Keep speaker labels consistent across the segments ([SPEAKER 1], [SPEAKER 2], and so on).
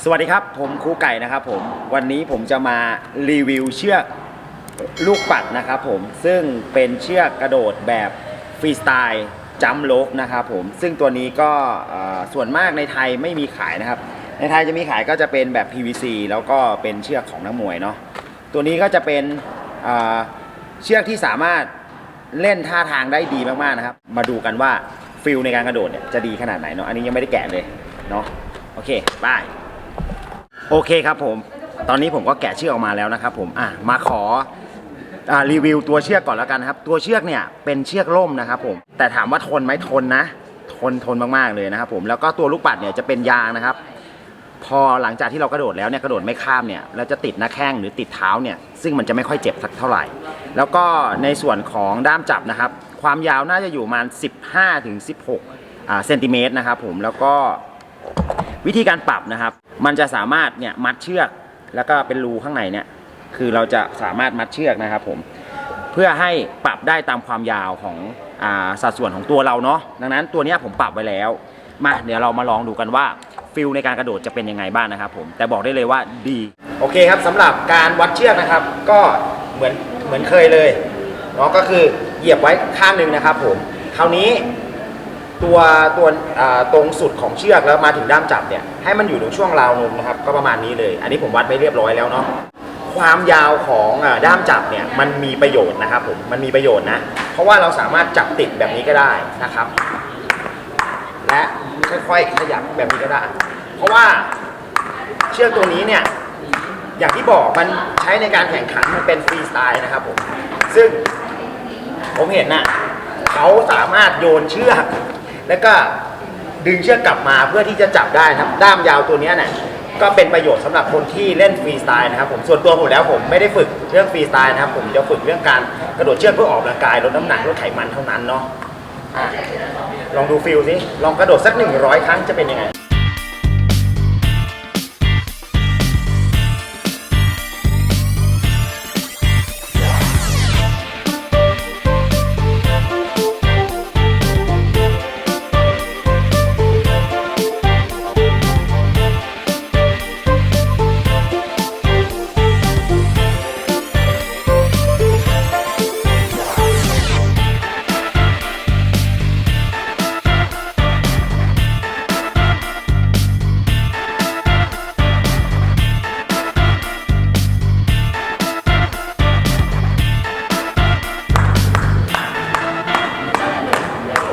[SPEAKER 1] สวัสดีครับ ผมครูไก่นะครับผมวันนี้ผมจะมารีวิวเชือกลูกปัดนะครับผมซึ่งเป็นเชือกกระโดดแบบฟรีสไตล์จัมโลกนะครับผมซึ่งตัวนี้ก็ส่วนมากในไทยไม่มีขายนะครับ ในไทยจะมีขายก็จะเป็นแบบ PVC แล้วก็เป็นเชือกของนักมวยเนาะตัวนี้ก็จะเป็นเอ่อเชือกที่สามารถเล่นท่าทางได้ดีมากๆนะครับ มาดูกันว่าฟิลในการกระโดดเนี่ยจะดีขนาดไหนเนาะอันนี้ยังไม่ได้แกะเลยเนาะโอเคบาย โอเคครับผม ตอนนี้ผมก็แกะเชือกออกมาแล้วนะครับผมอะมาขออ่ารีวิวตัวเชือกก่อนแล้วกันนะครับ ตัวเชือกเนี่ยเป็นเชือกล่มนะครับผม แต่ถามว่าทนไหมทนนะ ทนทนมากๆเลยนะครับผมแล้วก็ตัวลูกปัดเนี่ยจะเป็นยางนะครับ พอหลังจากที่เรากระโดดแล้วเนี่ยกระโดดไม่ข้ามเนี่ยเราจะติดหน้าแข้งหรือติดเท้าเนี่ยซึ่งมันจะไม่ค่อยเจ็บสักเท่าไหร่ แล้วก็ในส่วนของด้ามจับนะครับ ความยาวน่าจะอยู่ประมาณ 15-16เซนติเมตรนะครับผมแล้วก็วิธีการปรับนะครับ มันจะสามารถเนี่ยมัดเชือก แล้วก็เป็นรูข้างในเนี่ยคือเราจะสามารถมัดเชือกนะครับผมเพื่อให้ปรับได้ตามความยาวของอาสัดส่วนของตัวเราเนาะดังนั้นตัวนี้ผมปรับไว้แล้ว มาเดี๋ยวเรามาลองดูกันว่าฟิลในการกระโดดจะเป็นยังไงบ้างนะครับผมแต่บอกได้เลยว่าดีโอเคครับสำหรับการวัดเชือกนะครับ ก็เหมือนเหมือนเคยเลยเนาะก็คือเหยียบไว้ข้างหนึ่งนะครับผมคราวนี้ ตัวตัวอ่าตรงสุดของเชือกแล้วมาถึงด้ามจับเนี่ยให้มันอยู่ตรงช่วงราวนมนะครับก็ประมาณนี้เลย อันนี้ผมวัดไปเรียบร้อยแล้วเนาะความยาวของอ่าด้ามจับเนี่ยมันมีประโยชน์นะครับผมมันมีประโยชน์นะ เพราะว่าเราสามารถจับติดแบบนี้ก็ได้นะครับ และค่อยๆขยับแบบนี้ก็ได้ เพราะว่าเชือกตัวนี้เนี่ยอย่างที่บอกมันใช้ในการแข่งขันมันเป็นฟรีสไตล์นะครับผมซึ่งผมเห็นน่ะเขาสามารถโยนเชือก แล้วก็ดึงเชือกกลับมาเพื่อที่จะจับได้นะครับ ด้ามยาวตัวเนี้ยเนี่ยก็เป็นประโยชน์สำหรับคนที่เล่นฟรีสไตล์นะครับผมส่วนตัวผมแล้วผมไม่ได้ฝึกเรื่องฟรีสไตล์นะครับ ผมจะฝึกเรื่องการกระโดดเชือกเพื่อออกกำลังกายลดน้ำหนักลดไขมันเท่านั้นเนาะอะลองดูฟิลสิลองกระโดดสัก 100 ครั้งจะเป็นยังไง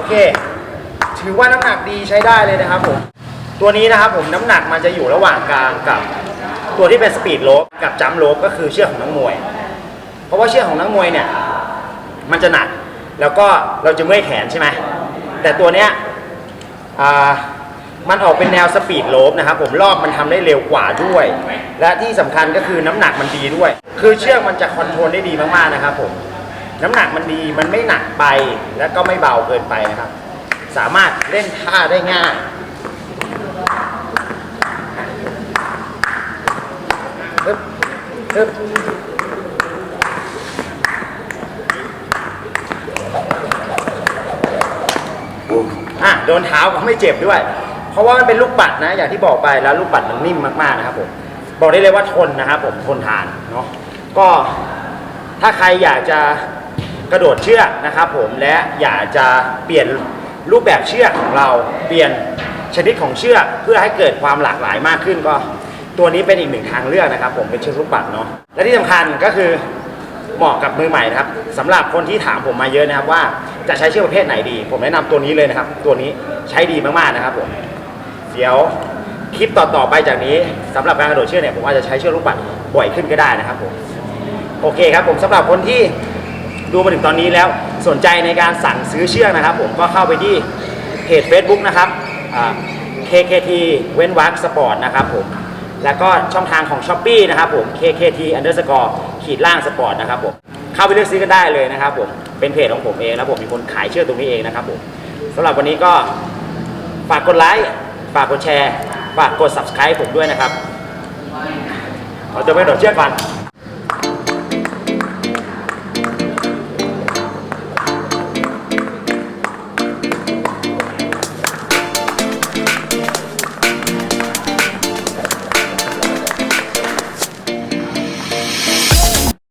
[SPEAKER 1] เค ถือว่าน้ำหนักดีใช้ได้เลยนะครับผม ตัวนี้นะครับผมน้ำหนักมันจะอยู่ระหว่างกลางกับตัวที่เป็นสปีดโลบกับจัมโลบก็คือเชือกของนักมวย เพราะว่าเชือกของนักมวยเนี่ยมันจะหนัก แล้วก็เราจะเมื่อยแขนใช่ไหมแต่ตัวเนี้ยมันออกเป็นแนวสปีดโลบนะครับผมรอบมันทำได้เร็วกว่าด้วย และที่สำคัญก็คือน้ำหนักมันดีด้วย คือเชือกมันจะคอนโทรลได้ดีมากๆนะครับผม น้ำหนักมันดีมันไม่หนักไปแล้วก็ไม่เบาเกินไปนะครับ สามารถเล่นท่าได้ง่ายฮึบฮึบอะโดนเท้าก็ไม่เจ็บด้วย เพราะว่ามันเป็นลูกปัดนะ อย่างที่บอกไปแล้วลูกปัดมันนิ่มมากๆนะครับผมบอกได้เลยว่าทนนะครับผมทนทานเนาะก็ถ้าใครอยากจะ กระโดดเชือกนะครับผมและอยากจะเปลี่ยนรูปแบบเชือกของเราเปลี่ยนชนิดของเชือกเพื่อให้เกิดความหลากหลายมากขึ้นก็ ตัวนี้เป็นอีกหนึ่งทางเลือกนะครับ ผมเป็นเชือกลูกปัดเนาะและที่สำคัญก็คือเหมาะกับมือใหม่นะครับสำหรับคนที่ถามผมมาเยอะนะครับว่าจะใช้เชือกประเภทไหนดี ผมแนะนำตัวนี้เลยนะครับ ตัวนี้ใช้ดีมากๆนะครับผมเดี๋ยวคลิปต่อๆไปจากนี้สำหรับการกระโดดเชือกเนี่ยผมอาจจะใช้เชือกลูกปัดบ่อยขึ้นก็ได้นะครับผมโอเคครับผมสำหรับคนที่ ดูมาถึงตอนนี้แล้วสนใจในการสั่งซื้อเชือกนะครับ ผมก็เข้าไปที่เพจ Facebook นะครับ KKT เว้นวรรคสปอร์ตนะครับผมแล้วก็ช่องทางของ s h อ p e e นะครับผม KKT underscore ขีดล่างสปอร์ตนะครับผมเข้าไปเลือกซื้อกันได้เลยนะครับผมเป็นเพจของผมเองแล้วผมเป็นคนขายเชือกตรงนี้เองนะครับผมสำหรับวันนี้ก็ฝากกดไลค์ฝากกดแชร์ ฝากกด subscribe ผมด้วยนะครับขอตัวไปโดดเชือกก่อน